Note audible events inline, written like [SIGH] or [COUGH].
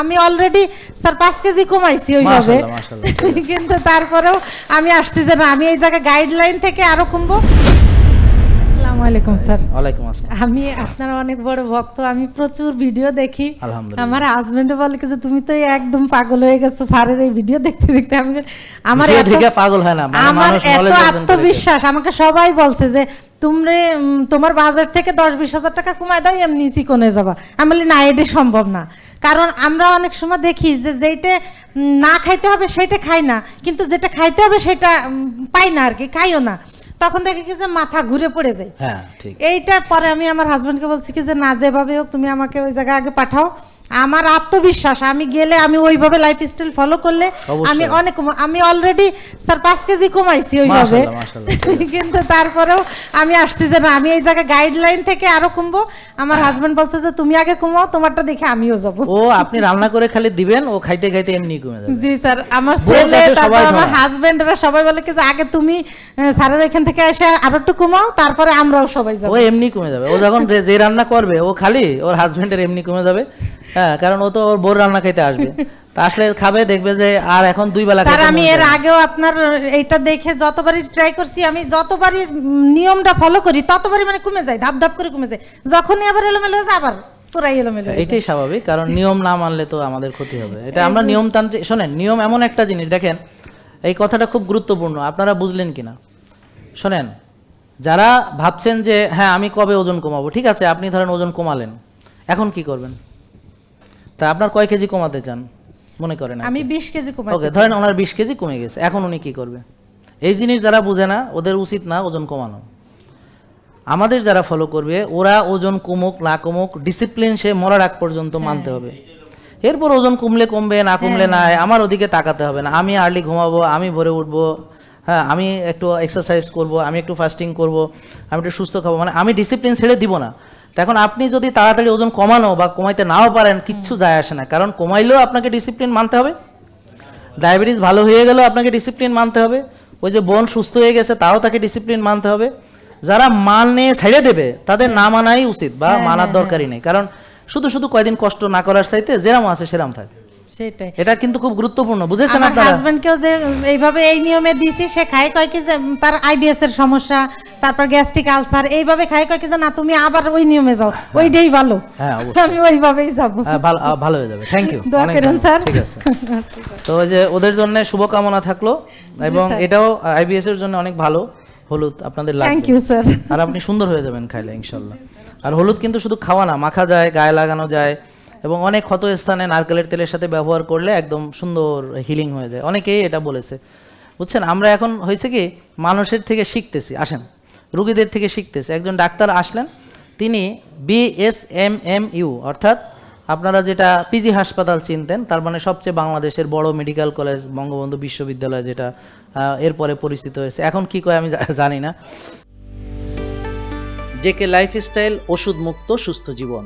আমি already sir পাঁচ KG কমাইছি ওইভাবে। কিন্তু তারপরেও আমি আসছি যে না আমি এই জায়গায় গাইডলাইন থেকে আরও কমবো। আসসালামু আলাইকুম স্যার ওয়ালাইকুম আসসালাম। আমি আপনার অনেক বড় ভক্ত আমি প্রচুর ভিডিও দেখি। আমার হাজবেন্ডও বলে যে তুমি তো একদম পাগল হয়ে গেছো স্যারের এই ভিডিও দেখতে দেখতে। আমি আমার দেখে পাগল হয় না, মানে আমার এত আত্মবিশ্বাস আমাকে সবাই বলছে যে তুমি তোমার বাজার থেকে দশ বিশ হাজার টাকা কমায় দাও এমনি চিকনে যাবা। আমি বলি না এটা সম্ভব না। কারণ আমরা অনেক সময় দেখি যে যেইটা না খাইতে হবে সেটা খাই না কিন্তু যেটা খাইতে হবে সেটা পাই না আর কি খাইও না। তখন দেখে কি যে মাথা ঘুরে পড়ে যায়। হ্যাঁ এইটা পরে আমি আমার হাজবেন্ডকে বলছি কি যে না যেভাবে হোক তুমি আমাকে ওই জায়গায় আগে পাঠাও আমার আত্মবিশ্বাস আমি গেলে আমি ওইভাবে লাইফ স্টাইল ফলো করলে আমি অনেক আমি অলরেডি স্যার পাঁচ কেজি কমাইছি ওইভাবে। কিন্তু তারপরেও আমি আসছি যে না আমি এই জায়গায় গাইডলাইন থেকে আরও কমবো। আমার হাজবেন্ড বলছে যে তুমি আগে কমাও তোমারটা দেখে আমিও যাব। ও আপনি রান্না করে খালি দিবেন ও খাইতে খাইতে এমনি কমে যাবে। জি স্যার আমার ছেলে তারপর আমার। হাজবেন্ডরা সবাই বলে কি যে আগে তুমি স্যারের এখান থেকে এসে আরও একটু কমাও তারপরে আমরাও সবাই যাব। ও এমনি কমে যাবে। ও যখন যে- যে রান্না করবে ও খালি ওর হাজবেন্ডের এমনি কমে যাবে। হ্যাঁ কারণ ও তো ওর বোর রান্না খাইতে আসবে। আসলে খাবে দেখবে যে আর এখন দুই বেলা স্যার আমি এর আগেও আপনার এইটা দেখে যতবারই ট্রাই করছি আমি যতবারই নিয়মটা ফলো করি ততবারই মানে কমে যায় ধাপ ধাপ করে কমে যায়। যখনই আবার এলোমেলো হয়ে যায় আবার পুরাই এলোমেলো এটাই স্বাভাবিক কারণ নিয়ম না মানলে তো আমাদের ক্ষতি হবে। এটা আমরা নিয়মতান্ত্রিক শোনেন নিয়ম এমন একটা জিনিস দেখেন এই কথাটা খুব গুরুত্বপূর্ণ আপনারা বুঝলেন কিনা? শোনেন যারা ভাবছেন যে হ্যাঁ আমি কবে ওজন কমাবো? ঠিক আছে আপনি ধরেন ওজন কমালেন এখন কি করবেন? তা আপনার কয় কেজি কমাতে চান? মনে করেন আমি বিশ কেজি কমাই ওকে ধরেন ওনার বিশ কেজি কমে গেছে। এখন উনি কি করবে? এই জিনিস যারা বুঝে না ওদের উচিত না ওজন কমানো। আমাদের যারা ফলো করবে ওরা ওজন কমুক না কমুক ডিসিপ্লিন সে মরার আগ পর্যন্ত মানতে হবে। এরপর ওজন কমলে কমবে না কমলে না আমার ওদিকে তাকাতে হবে না। আমি আর্লি ঘুমাবো আমি ভোরে উঠবো হ্যাঁ আমি একটু এক্সারসাইজ করব আমি একটু ফাস্টিং করব আমি একটু সুস্থ খাব মানে আমি ডিসিপ্লিন ছেড়ে দিব না। এখন আপনি যদি তাড়াতাড়ি ওজন কমানো বা কমাইতে নাও পারেন কিচ্ছু যায় আসে না। কারণ কমাইলেও আপনাকে ডিসিপ্লিন মানতে হবে। ডায়াবেটিস ভালো হয়ে গেলেও আপনাকে ডিসিপ্লিন মানতে হবে। ওই যে বোন সুস্থ হয়ে গেছে তাও তাকে ডিসিপ্লিন মানতে হবে। যারা মানে ছেড়ে দেবে তাদের না মানাই উচিত বা মানার দরকারই নেই। কারণ শুধু শুধু কয়দিন কষ্ট না করার চাইতে যেরাম আছে সেরাম থাকে। সেটাই। এটা কিন্তু খুব গুরুত্বপূর্ণ বুঝেছেন আপনারা? হাজবেন্ডকেও যে এইভাবে এই নিয়মে দিছি সে খায় কয় কি তার আইবিএস এর সমস্যা তারপর গ্যাস্ট্রিক আলসার এইভাবে খায় কয় কি যে না তুমি আবার ওই নিয়মে যাও ওইটাই ভালো। হ্যাঁ, [LAUGHS] আমি ওইভাবেই যাব। হ্যাঁ, ভালো ভালো হয়ে যাবে। থ্যাংক ইউ দোয়া করেন স্যার। ঠিক আছে। তো যে ওদের জন্য শুভকামনা থাকল এবং এটাও আইবিএস এর জন্য অনেক ভালো। হলুদ আপনাদের থ্যাংক ইউ স্যার। আর আপনি সুন্দর হয়ে যাবেন খাইলে ইনশাল্লাহ। আর হলুদ কিন্তু শুধু খাওয়া না মাখা যায় গায়ে লাগানো যায় এবং অনেক ক্ষত স্থানে নারকেলের তেলের সাথে ব্যবহার করলে একদম সুন্দর হিলিং হয়ে যায়। অনেকেই এটা বলেছে। বুঝছেন আমরা এখন হয়েছে কি মানুষের থেকে শিখতেছি। আসেন। রুগীদের থেকে শিখতেছে। একজন ডাক্তার আসলেন, তিনি বিএসএমএমইউ অর্থাৎ আপনারা যেটা পিজি হাসপাতাল চিনতেন, তার মানে সবচেয়ে বাংলাদেশের বড় মেডিকেল কলেজ বঙ্গবন্ধু বিশ্ববিদ্যালয় যেটা এরপরে পরিচিত হয়েছে। এখন কি করে আমি জানি না। জেকে লাইফস্টাইল ওষুধ মুক্ত সুস্থ জীবন।